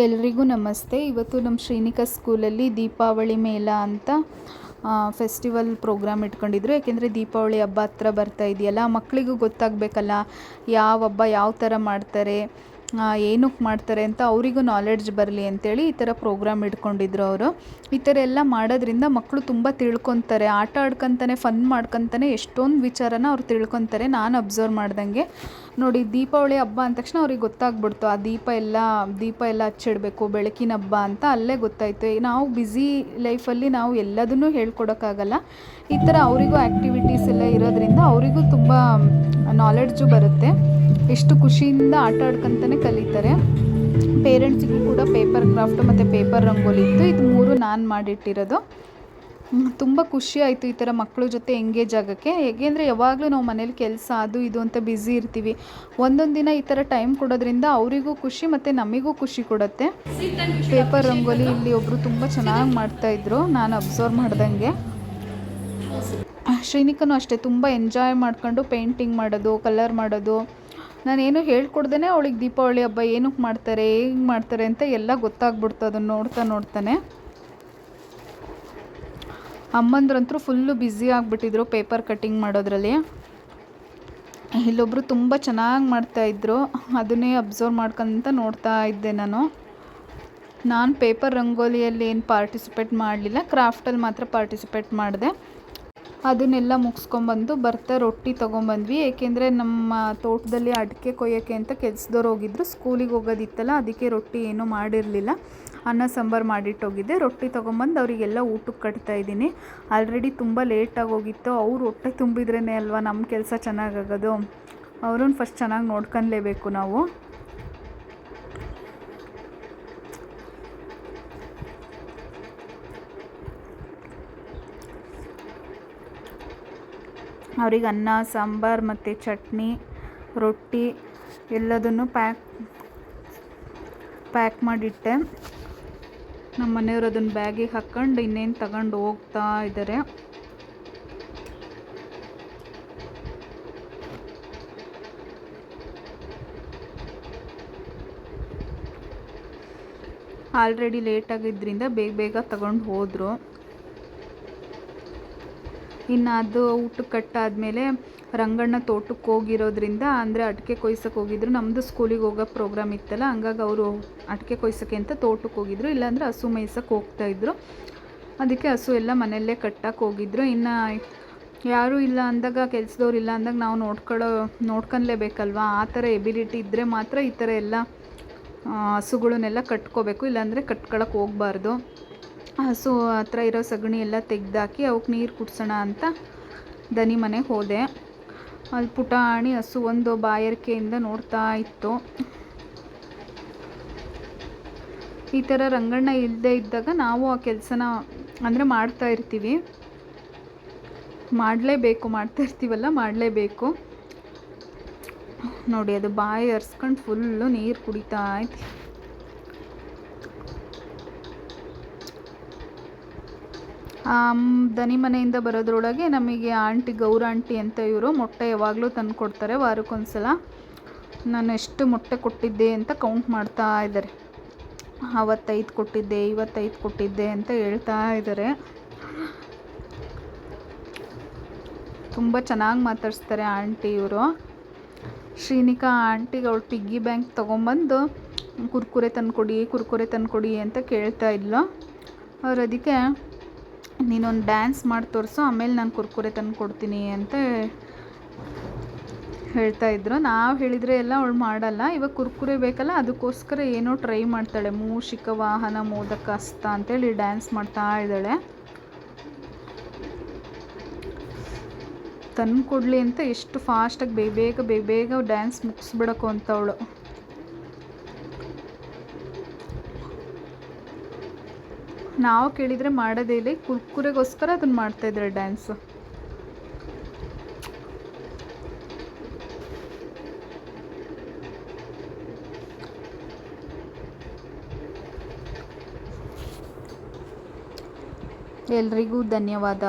ಎಲ್ರಿಗೂ ನಮಸ್ತೆ. ಇವತ್ತು ನಮ್ಮ ಶ್ರೀನಿಕಾ ಸ್ಕೂಲಲ್ಲಿ ದೀಪಾವಳಿ ಮೇಳ ಅಂತ ಫೆಸ್ಟಿವಲ್ ಪ್ರೋಗ್ರಾಮ್ ಇಟ್ಕೊಂಡಿದ್ರು. ಯಾಕೆಂದರೆ ದೀಪಾವಳಿ ಹಬ್ಬ ಹತ್ರ ಬರ್ತಾ ಇದೆಯಲ್ಲ ಮಕ್ಕಳಿಗೂ ಗೊತ್ತಾಗಬೇಕಲ್ಲ, ಯಾವ ಹಬ್ಬ ಯಾವ ಥರ ಮಾಡ್ತಾರೆ ಏನಕ್ಕೆ ಮಾಡ್ತಾರೆ ಅಂತ ಅವರಿಗೂ ನಾಲೆಡ್ಜ್ ಬರಲಿ ಅಂತೇಳಿ ಈ ಥರ ಪ್ರೋಗ್ರಾಮ್ ಇಟ್ಕೊಂಡಿದ್ರು ಅವರು. ಈ ಥರ ಎಲ್ಲ ಮಾಡೋದ್ರಿಂದ ಮಕ್ಕಳು ತುಂಬ ತಿಳ್ಕೊತಾರೆ. ಆಟ ಆಡ್ಕೊತಾನೆ ಫನ್ ಮಾಡ್ಕೊತಾನೆ ಎಷ್ಟೊಂದು ವಿಚಾರನ ಅವ್ರು ತಿಳ್ಕೊತಾರೆ. ನಾನು ಅಬ್ಸರ್ವ್ ಮಾಡ್ದಂಗೆ. ನೋಡಿ, ದೀಪಾವಳಿ ಹಬ್ಬ ಅಂದ ತಕ್ಷಣ ಅವ್ರಿಗೆ ಗೊತ್ತಾಗ್ಬಿಡ್ತು. ಆ ದೀಪ ಎಲ್ಲ ದೀಪ ಎಲ್ಲ ಹಚ್ಚಿಡಬೇಕು ಬೆಳಕಿನ ಹಬ್ಬ ಅಂತ ಅಲ್ಲೇ ಗೊತ್ತಾಯಿತು. ನಾವು ಬ್ಯುಸಿ ಲೈಫಲ್ಲಿ ನಾವು ಎಲ್ಲದನ್ನೂ ಹೇಳ್ಕೊಡೋಕ್ಕಾಗಲ್ಲ. ಈ ಥರ ಅವರಿಗೂ ಆ್ಯಕ್ಟಿವಿಟೀಸ್ ಎಲ್ಲ ಇರೋದ್ರಿಂದ ಅವರಿಗೂ ತುಂಬ ನಾಲೆಡ್ಜು ಬರುತ್ತೆ. ಎಷ್ಟು ಖುಷಿಯಿಂದ ಆಟ ಆಡ್ಕೊತಾನೆ ಕಲಿತಾರೆ. ಪೇರೆಂಟ್ಸಿಗೆ ಕೂಡ ಪೇಪರ್ ಕ್ರಾಫ್ಟ್ ಮತ್ತು ಪೇಪರ್ ರಂಗೋಲಿ ಇತ್ತು. ಇದು ಮೂರು ನಾನು ಮಾಡಿಟ್ಟಿರೋದು. ತುಂಬ ಖುಷಿ ಆಯಿತು ಈ ಥರ ಮಕ್ಕಳ ಜೊತೆ ಎಂಗೇಜ್ ಆಗೋಕ್ಕೆ. ಹೇಗೆಂದರೆ ಯಾವಾಗಲೂ ನಾವು ಮನೇಲಿ ಕೆಲಸ, ಅದು, ಇದು ಅಂತ ಬ್ಯುಸಿ ಇರ್ತೀವಿ. ಒಂದೊಂದು ದಿನ ಈ ಥರ ಟೈಮ್ ಕೊಡೋದ್ರಿಂದ ಅವರಿಗೂ ಖುಷಿ ಮತ್ತು ನಮಗೂ ಖುಷಿ ಕೊಡುತ್ತೆ. ಪೇಪರ್ ರಂಗೋಲಿ ಇಲ್ಲಿ ಒಬ್ಬರು ತುಂಬ ಚೆನ್ನಾಗಿ ಮಾಡ್ತಾಯಿದ್ರು ನಾನು ಅಬ್ಸರ್ವ್ ಮಾಡ್ದಂಗೆ. ಶ್ರೀನಿಕನು ಅಷ್ಟೇ, ತುಂಬ ಎಂಜಾಯ್ ಮಾಡ್ಕೊಂಡು ಪೇಂಟಿಂಗ್ ಮಾಡೋದು, ಕಲರ್ ಮಾಡೋದು ನಾನೇನು ಹೇಳ್ಕೊಡ್ದೇ ಅವಳಿಗೆ ದೀಪಾವಳಿ ಹಬ್ಬ ಏನಕ್ಕೆ ಮಾಡ್ತಾರೆ, ಹೆಂಗೆ ಮಾಡ್ತಾರೆ ಅಂತ ಎಲ್ಲ ಗೊತ್ತಾಗ್ಬಿಡ್ತು ಅದನ್ನು ನೋಡ್ತಾ ನೋಡ್ತಾನೆ. ಅಮ್ಮಂದ್ರಂತೂ ಫುಲ್ಲು ಬ್ಯುಸಿ ಆಗಿಬಿಟ್ಟಿದ್ರು ಪೇಪರ್ ಕಟ್ಟಿಂಗ್ ಮಾಡೋದ್ರಲ್ಲಿ. ಇಲ್ಲೊಬ್ಬರು ತುಂಬ ಚೆನ್ನಾಗಿ ಮಾಡ್ತಾಯಿದ್ರು ಅದನ್ನೇ ಅಬ್ಸರ್ವ್ ಮಾಡ್ಕೊಂತ ನೋಡ್ತಾ ಇದ್ದೆ ನಾನು. ನಾನು ಪೇಪರ್ ರಂಗೋಲಿಯಲ್ಲಿ ಏನು ಪಾರ್ಟಿಸಿಪೇಟ್ ಮಾಡಲಿಲ್ಲ, ಕ್ರಾಫ್ಟಲ್ಲಿ ಮಾತ್ರ ಪಾರ್ಟಿಸಿಪೇಟ್ ಮಾಡಿದೆ. ಅದನ್ನೆಲ್ಲ ಮುಗಿಸ್ಕೊಂಬಂದು ಬರ್ತಾ ರೊಟ್ಟಿ ತೊಗೊಂಬಂದ್ವಿ ಏಕೆಂದರೆ ನಮ್ಮ ತೋಟದಲ್ಲಿ ಅಡಿಕೆ ಕೊಯ್ಯೋಕ್ಕೆ ಅಂತ ಕೆಲ್ಸದವ್ರು ಹೋಗಿದ್ರು. ಸ್ಕೂಲಿಗೆ ಹೋಗೋದಿತ್ತಲ್ಲ, ಅದಕ್ಕೆ ರೊಟ್ಟಿ ಏನೂ ಮಾಡಿರಲಿಲ್ಲ. ಅನ್ನ, ಸಾಂಬಾರು ಮಾಡಿಟ್ಟೋಗಿದ್ದೆ. ರೊಟ್ಟಿ ತೊಗೊಂಬಂದು ಅವರಿಗೆಲ್ಲ ಊಟಕ್ಕೆ ಕಟ್ತಾ ಇದ್ದೀನಿ. ಆಲ್ರೆಡಿ ತುಂಬ ಲೇಟಾಗಿ ಹೋಗಿತ್ತು ಅವ್ರು ಹೊಟ್ಟೆ ತುಂಬಿದ್ರೇ ಅಲ್ವಾ? ನಮ್ಮ ಕೆಲಸ ಚೆನ್ನಾಗಾಗೋದು ಅವ್ರನ್ನ ಫಸ್ಟ್ ಚೆನ್ನಾಗಿ ನೋಡ್ಕೊಳ್ಲೇಬೇಕು ನಾವು. ಅವ್ರಿಗೆ ಅನ್ನ, ಸಾಂಬಾರು ಮತ್ತು ಚಟ್ನಿ, ರೊಟ್ಟಿ ಎಲ್ಲದನ್ನು ಪ್ಯಾಕ್ ಪ್ಯಾಕ್ ಮಾಡಿಟ್ಟೆ. ನಮ್ಮ ಮನೆಯವರು ಅದನ್ನು ಬ್ಯಾಗಿಗೆ ಹಾಕ್ಕೊಂಡು ಇನ್ನೇನು ತಗೊಂಡು ಹೋಗ್ತಾ ಇದ್ದಾರೆ ಆಲ್ರೆಡಿ ಲೇಟ್ ಆಗಿದ್ದರಿಂದ ಬೇಗ ಬೇಗ ತಗೊಂಡು ಹೋದರು. ಇನ್ನು ಅದು ಊಟಕ್ಕೆ ಕಟ್ಟಾದಮೇಲೆ ರಂಗಣ್ಣ ತೋಟಕ್ಕೆ ಹೋಗಿರೋದ್ರಿಂದ, ಅಂದರೆ ಅಡಿಕೆ ಕೊಯ್ಸಕ್ಕೆ ಹೋಗಿದ್ರು. ನಮ್ಮದು ಸ್ಕೂಲಿಗೆ ಹೋಗೋ ಪ್ರೋಗ್ರಾಮ್ ಇತ್ತಲ್ಲ, ಹಂಗಾಗಿ ಅವರು ಅಡಿಕೆ ಕೊಯ್ಸೋಕ್ಕೆ ಅಂತ ತೋಟಕ್ಕೆ ಹೋಗಿದ್ರು. ಇಲ್ಲಾಂದ್ರೆ ಹಸು ಮೇಯ್ಸಕ್ಕೆ ಹೋಗ್ತಾಯಿದ್ರು ಅದಕ್ಕೆ ಹಸು ಎಲ್ಲ ಮನೆಯಲ್ಲೇ ಕಟ್ಟಕ್ಕೆ ಹೋಗಿದ್ರು. ಇನ್ನು ಯಾರೂ ಇಲ್ಲ ಅಂದಾಗ, ಕೆಲ್ಸದವ್ರು ಇಲ್ಲ ಅಂದಾಗ ನಾವು ನೋಡ್ಕೊಳ್ಳೋ ನೋಡ್ಕೊಳ್ಲೇಬೇಕಲ್ವಾ ಆ ಥರ ಎಬಿಲಿಟಿ ಇದ್ದರೆ ಮಾತ್ರ ಈ ಥರ ಎಲ್ಲ ಹಸುಗಳನ್ನೆಲ್ಲ ಕಟ್ಕೋಬೇಕು. ಇಲ್ಲಾಂದರೆ ಕಟ್ಕೊಳಕ್ಕೆ ಹೋಗ್ಬಾರ್ದು. ಹಸು ಹತ್ರ ಇರೋ ಸಗಣಿ ಎಲ್ಲ ತೆಗ್ದಾಕಿ ಅವಕ್ಕೆ ನೀರು ಕುಡ್ಸೋಣ ಅಂತ ದನಿ ಮನೆಗೆ ಹೋದೆ. ಅಲ್ಲಿ ಪುಟಾಣಿ ಹಸು ಒಂದು ಬಾಯರಿಕೆಯಿಂದ ನೋಡ್ತಾ ಇತ್ತು. ಈ ಥರ ರಂಗಣ್ಣ ಇಲ್ಲದೆ ಇದ್ದಾಗ ನಾವು ಆ ಕೆಲಸನ ಅಂದರೆ ಮಾಡ್ತಾ ಇರ್ತೀವಿ. ಮಾಡಲೇಬೇಕು, ಮಾಡ್ತಾ ಇರ್ತೀವಲ್ಲ, ಮಾಡಲೇಬೇಕು. ನೋಡಿ, ಅದು ಬಾಯಿ ಹರ್ಸ್ಕೊಂಡು ಫುಲ್ಲು ನೀರು ಕುಡಿತಾ ಐತಿ ದನಿ ಮನೆಯಿಂದ ಬರೋದ್ರೊಳಗೆ ನಮಗೆ ಆಂಟಿ, ಗೌರ ಆಂಟಿ ಅಂತ ಇವರು ಮೊಟ್ಟೆ ಯಾವಾಗಲೂ ತಂದು ಕೊಡ್ತಾರೆ ವಾರಕ್ಕೊಂದ್ಸಲ. ನಾನು ಎಷ್ಟು ಮೊಟ್ಟೆ ಕೊಟ್ಟಿದ್ದೆ ಅಂತ ಕೌಂಟ್ ಮಾಡ್ತಾ ಇದ್ದಾರೆ. ಅವತ್ತೈದು ಕೊಟ್ಟಿದ್ದೆ, ಇವತ್ತೈದು ಕೊಟ್ಟಿದ್ದೆ ಅಂತ ಹೇಳ್ತಾ ಇದ್ದಾರೆ. ತುಂಬ ಚೆನ್ನಾಗಿ ಮಾತಾಡಿಸ್ತಾರೆ ಆಂಟಿ ಇವರು. ಶ್ರೀನಿಕಾ ಆಂಟಿಗೆ ಅವಳು ಪಿಗ್ಗಿ ಬ್ಯಾಂಕ್ ತೊಗೊಂಬಂದು ಕುರ್ಕುರೆ ತಂದುಕೊಡಿ ಕುರ್ಕುರೆ ತಂದುಕೊಡಿ ಅಂತ ಕೇಳ್ತಾ ಇದ್ಲು. ಅವ್ರು ಅದಕ್ಕೆ ನೀನೊಂದು ಡ್ಯಾನ್ಸ್ ಮಾಡಿ ತೋರಿಸು, ಆಮೇಲೆ ನಾನು ಕುರ್ಕುರೆ ತಂದು ಕೊಡ್ತೀನಿ ಅಂತ ಹೇಳ್ತಾ ಇದ್ರು. ನಾವು ಹೇಳಿದರೆ ಎಲ್ಲ ಅವಳು ಮಾಡಲ್ಲ. ಇವಾಗ ಕುರ್ಕುರೆ ಬೇಕಲ್ಲ, ಅದಕ್ಕೋಸ್ಕರ ಏನೋ ಟ್ರೈ ಮಾಡ್ತಾಳೆ. ಮೂಷಿಕ ವಾಹನ ಮೋದಕ ಅಸ್ತ ಅಂತೇಳಿ ಡ್ಯಾನ್ಸ್ ಮಾಡ್ತಾ ಇದ್ದಾಳೆ. ತಂದು ಕೊಡಲಿ ಅಂತ ಎಷ್ಟು ಫಾಸ್ಟಾಗಿ ಬೇಗ ಬೇಗ ಬೇಗ ಡ್ಯಾನ್ಸ್ ಮುಗಿಸ್ಬಿಡಕ್ಕೂ ಅಂತ ನಾವು ಕೇಳಿದರೆ ಮಾಡೋದೇ ಇಲ್ಲ ಕುರ್ಕುರೆಗೋಸ್ಕರ ಅದನ್ನು ಮಾಡ್ತಾಯಿದ್ದಾರೆ ಡ್ಯಾನ್ಸು ಎಲ್ರಿಗೂ ಧನ್ಯವಾದ.